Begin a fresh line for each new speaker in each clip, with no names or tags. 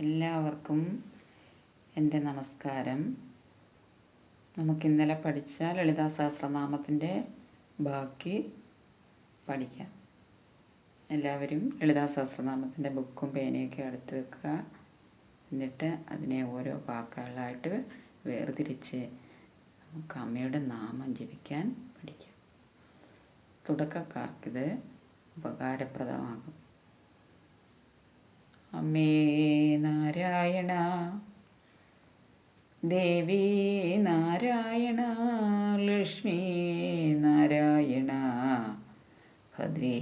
എല്ലാവർക്കും എന്റെ നമസ്കാരം. നമുക്ക് ഇന്നലെ പഠിച്ച ലളിതാ സഹസ്രനാമത്തിന്റെ ബാക്കി പഠിക്കാം. എല്ലാവരും ലളിതാ സഹസ്രനാമത്തിന്റെ ബുക്കും പേനയൊക്കെ എടുത്ത് വെക്കുക. എന്നിട്ട് അതിനെ ഓരോ വാക്കുകളായിട്ട് വേർതിരിച്ച് നമുക്ക് അമ്മയുടെ നാമം ജപിക്കാൻ പഠിക്കാം. തുടക്കക്കാർക്കിത് ഉപകാരപ്രദമാകും. അമ്മേ നാരായണ ദേവി നാരായണ ലക്ഷ്മി നാരായണ ഭദ്രേ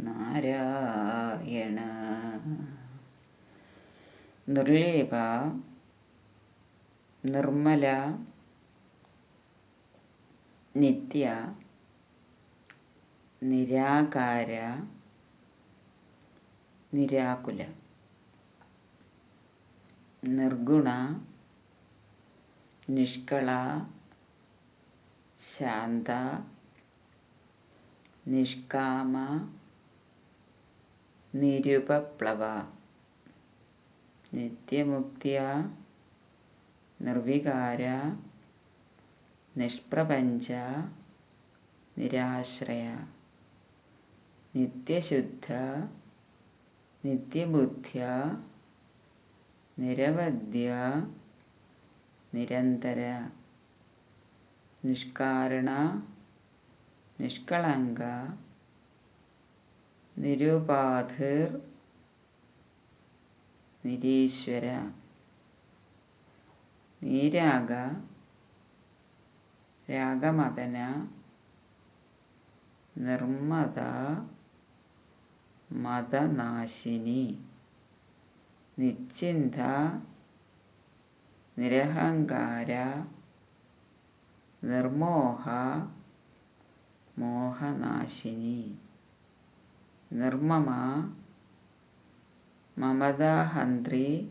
നാരായണ. നിർലേപ നിർമ്മല നിത്യ നിരാകാര നിരാകുല. നിർഗുണ നിഷ്കള ശാന്ത നിഷ്കാമ നിരുപപ്ലവ. നിത്യമുക്തിയ നിർവികാര നിഷ്പ്രപഞ്ച നിരാശ്രയ. നിത്യശുദ്ധ നിത്യബുദ്ധ്യ നിരവധ്യ നിരന്തര നിഷ്കാരണ നിഷ്കളങ്ക നിരുപാധിർ നിരീശ്വര നീരാഗ രാഗമതന നിർമ്മത മതനാശിനി. നിശ്ചിന്ത നിരഹങ്കാര നിർമോഹ മോഹനാശിനി. നിർമ്മമ മമതാഹന്ത്രി.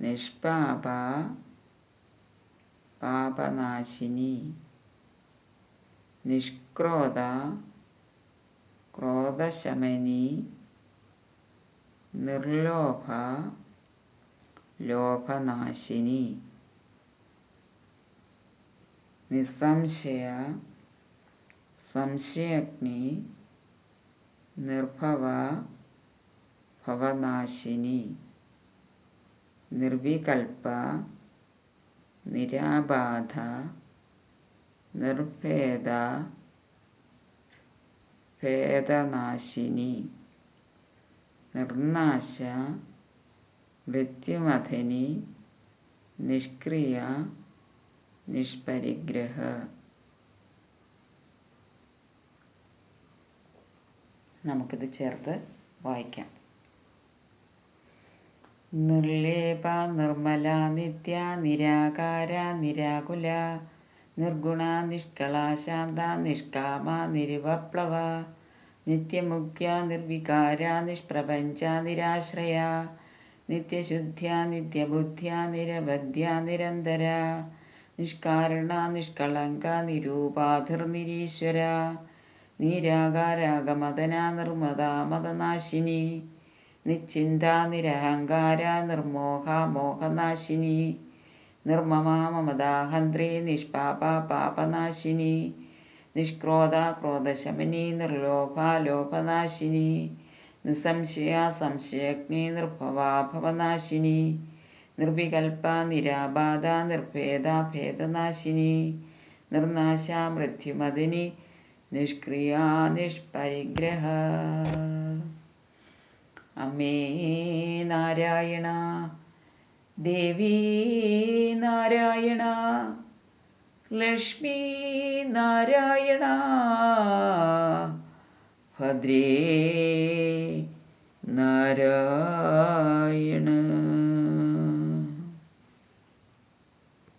നിഷ്പാപ പാപനാശിനി. നിഷ്ക്രോധ ക്രോധശമനി നിർലോഭ ലോഭനാശിനി നിസ്സംശയ സംശയഗ്നി നിർഭവ ഭവനാശിനി നിർവികൽപ്പ നിരാബാധ നിർഭേദ ഭേദനാശിനി. നിർനാശ മൃത്യുമഥനി നിഷ്ക്രിയ നിഷ്പരിഗ്രഹ. നമുക്കിത് ചേർത്ത് വായിക്കാം. നിർലേപ നിർമ്മല നിത്യ നിരാകാര നിരാകുല നിർഗുണ നിഷ്കള ശാന്ത നിഷ്കാമ നിരുവപ്ലവ നിത്യമുക്യ നിർവികാര നിഷ്പ്രപഞ്ച നിരാശ്രയ നിത്യശുദ്ധ്യ നിത്യബുദ്ധ്യ നിരവധ്യ നിരന്തര നിഷ്കാരണ നിഷ്കളങ്ക നിരൂപാധിർനിരീശ്വര നിരാകാരാഗമദന നിർമ്മത മതനാശിനി നിശ്ചിന്ത നിരഹങ്കാര നിർമോഹ മോഹനാശിനി. നിർമ്മമ നിഷ്പാപ പാപനാശിനി നിഷ്ക്രോധ ക്രോധശമനി നിർലോഭ ലോഭനാശിനി നിസംശയ സംശയഗ്നി നിർഭവ ഭവനാശിനി നിർവികൽപ്പ നിരാബാധ നിർഭേദ ഭേദനാശിനി നിർനാശ മൃത്യുമതിനി നിഷ്ക്രിയ നിഷ്പരിഗ്രഹ. അമ്മേ നാരായണ ദേവി നാരായണ ലക്ഷ്മി നാരായണ ഭദ്രേ നാരായണ.